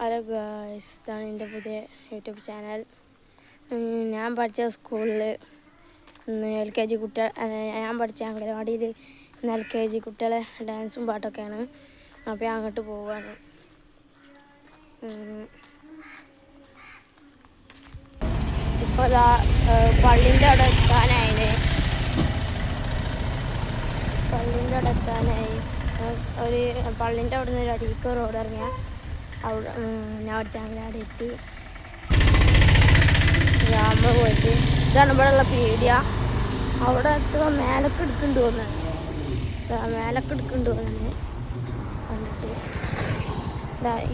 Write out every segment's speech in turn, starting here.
Hello guys ഇതാണ് എന്റെ പുതിയ യൂട്യൂബ് ചാനൽ. ഞാൻ പഠിച്ച സ്കൂളിൽ എൽ കെ ജി കുട്ടികൾ ഞാൻ പഠിച്ച അംഗനവാടിയിൽ ഇന്ന് എൽ കെ ജി കുട്ടികളെ ഡാൻസും പാട്ടൊക്കെയാണ്. അപ്പോൾ ഞാൻ അങ്ങോട്ട് പോവാണ്. ഇപ്പോൾ ഇതാ പള്ളിന്റെ അവിടെ എത്താനായി പള്ളിന്റെ അവിടെ എത്താനായി. ഒരു പള്ളിന്റെ അവിടെ നിന്ന് ഒരു അരീക്കോ റോഡ് ഇറങ്ങിയ. അവിടെ ഞാൻ ഒരു അംഗനവാടി എത്തി. ഗ്രാമ പോയിട്ട്. ഇതാണ് ഇവിടെ ഉള്ള പീടിയ. അവിടെ എത്തുക മേലൊക്കെ എടുക്കുന്നുണ്ട് തോന്നുന്നു. മേലൊക്കെ എടുക്കുന്നുണ്ട് തോന്നുന്നു. കണ്ടിട്ട്.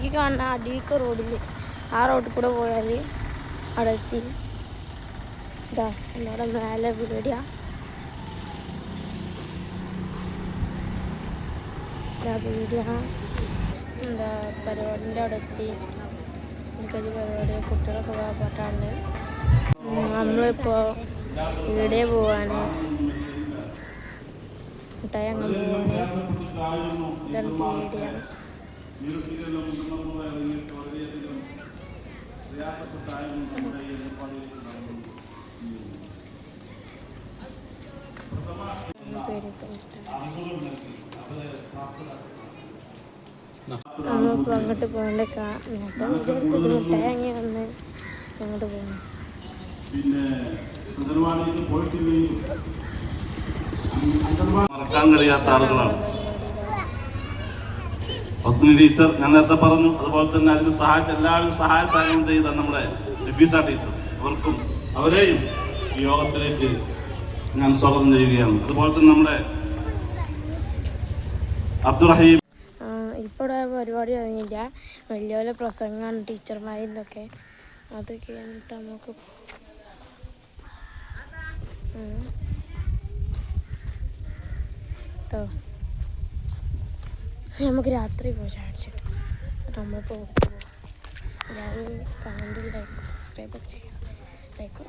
ഈ കാണുന്ന അടീക്ക റോഡിൽ ആ റോഡിൽ കൂടെ പോയാൽ അവിടെ എത്തി. ഇതാ എന്നോട് മേലെ പീടിയ. ഇതാ പീടിയ. എന്താ പരിപാടിന്റെ അവിടെ എത്തി എനിക്കൊരു പരിപാടി കുട്ടികളൊക്കെ പാട്ടാണ്ട്. നമ്മളിപ്പോൾ ഇവിടെ പോവാണ്. മിഠായി അങ്ങനെ നമ്മളിപ്പോൾ അങ്ങോട്ട് പോകണ്ടേക്കാ നേരത്തെ വിചാരിച്ചത് അങ്ങി വന്ന് അങ്ങോട്ട് പോകുന്നു മറക്കാൻ കഴിയാത്ത ആളുകളാണ് പത്മിനി ടീച്ചർ ഞാൻ നേരത്തെ പറഞ്ഞു അതുപോലെ തന്നെ അതിന് സഹായം എല്ലാവരും സഹായ സഹായം ചെയ്ത നമ്മുടെ നഫീസ ടീച്ചർ. അവർക്കും അവരെയും ഈ യോഗത്തിലേക്ക് ഞാൻ സ്വാഗതം ചെയ്യുകയാണ്. അതുപോലെ തന്നെ നമ്മുടെ അബ്ദുറഹീം ഇവിടെ പരിപാടി തുടങ്ങിയില്ല വലിയ വലിയ പ്രസംഗമാണ് ടീച്ചർമാരിൽ നിന്നൊക്കെ. അത് കഴിഞ്ഞിട്ട് നമുക്ക് നമുക്ക് രാത്രി പോയി നമ്മൾ പോകും എല്ലാവരും കമന്റിൽ ലൈക്ക് സബ്സ്ക്രൈബ് ചെയ്യണം ലൈക്ക്